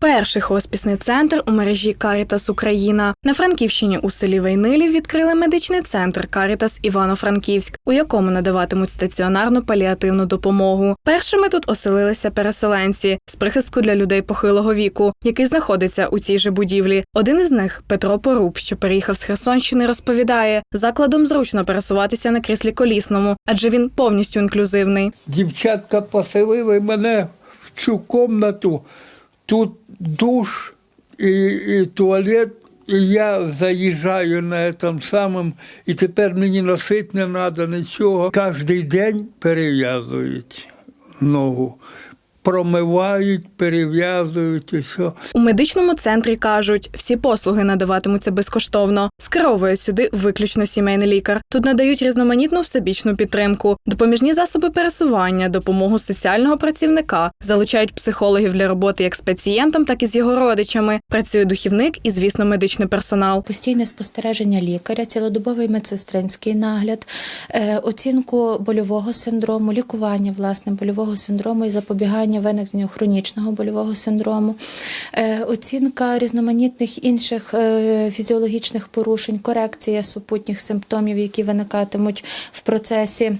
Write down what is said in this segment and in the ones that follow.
Перший хоспісний центр у мережі Карітас Україна на Франківщині у селі Вейнилів відкрили медичний центр Карітас Івано-Франківськ, у якому надаватимуть стаціонарну паліативну допомогу. Першими тут оселилися переселенці з прихистку для людей похилого віку, який знаходиться у цій же будівлі. Один із них Петро Поруб, що переїхав з Херсонщини, розповідає, закладом зручно пересуватися на кріслі колісному, адже він повністю інклюзивний. Дівчатка поселили мене в цю кімнату. Тут душ і, і туалет. І я заїжджаю на цьому самому, і тепер мені носити не треба нічого. Кожен день перев'язують ногу, промивають, перев'язують і все. У медичному центрі кажуть, всі послуги надаватимуться безкоштовно. Скеровує сюди виключно сімейний лікар. Тут надають різноманітну всебічну підтримку, допоміжні засоби пересування, допомогу соціального працівника, залучають психологів для роботи як з пацієнтом, так і з його родичами. Працює духівник і, звісно, медичний персонал. Постійне спостереження лікаря, цілодобовий медсестринський нагляд, е, оцінку больового синдрому, лікування власне больового синдрому і запобігання виникненню хронічного больового синдрому, е, оцінка різноманітних інших е, фізіологічних порушень, корекція супутніх симптомів, які виникатимуть в процесі.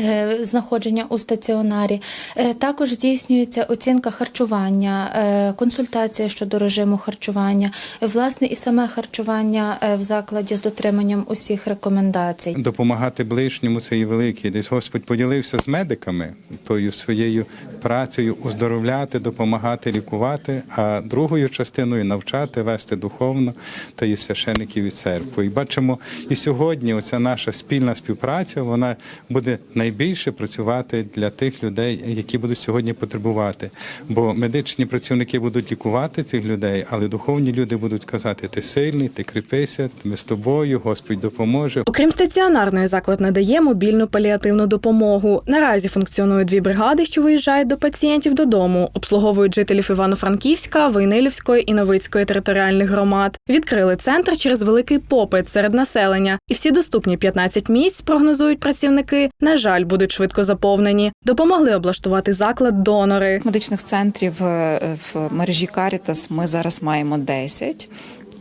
Е, Знаходження у стаціонарі Е, також здійснюється оцінка харчування, е, консультація щодо режиму харчування, власне, і саме харчування в закладі з дотриманням усіх рекомендацій. допомагати ближньому це і великий. Десь Господь поділився з медиками тою своєю працею оздоровляти, допомагати лікувати, а другою частиною навчати, вести духовно, то є священиків і церкву. І бачимо, і сьогодні оця наша спільна співпраця вона буде найбільше працювати для тих людей, які будуть сьогодні потребувати. Бо медичні працівники будуть лікувати цих людей, але духовні люди будуть казати: ти сильний, ти кріпися, ми з тобою, Господь допоможе. Окрім стаціонарної, заклад надає мобільну паліативну допомогу. Наразі функціонують дві бригади, що виїжджають до пацієнтів додому, обслуговують жителів Івано-Франківська, Войнилівської і Новицької територіальних громад. Відкрили центр через великий попит серед населення, і всі доступні 15 місць, прогнозують працівники, на жаль, будуть швидко заповнені. Допомогли облаштувати заклад донори. Медичних центрів е, в мережі Карітас ми зараз маємо 10.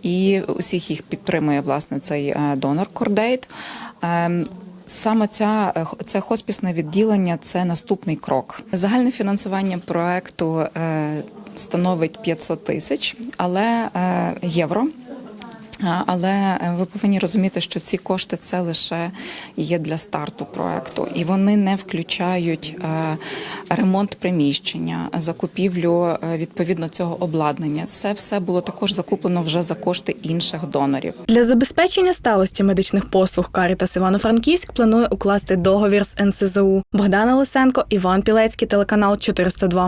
І усіх їх підтримує власне цей е, донор Кордейт. Ем, Саме ця е, це хоспісне відділення це наступний крок. Загальне фінансування проекту становить 500 тисяч, але євро. Але е, ви повинні розуміти, що ці кошти це лише є для старту проекту, і вони не включають е, ремонт приміщення, закупівлю е, відповідно цього обладнання. Це все було також закуплено вже за кошти інших донорів. Для забезпечення сталості медичних послуг Карітас Івано-Франківськ планує укласти договір з НСЗУ. Богдана Лисенко, Іван Пілецький, телеканал 402.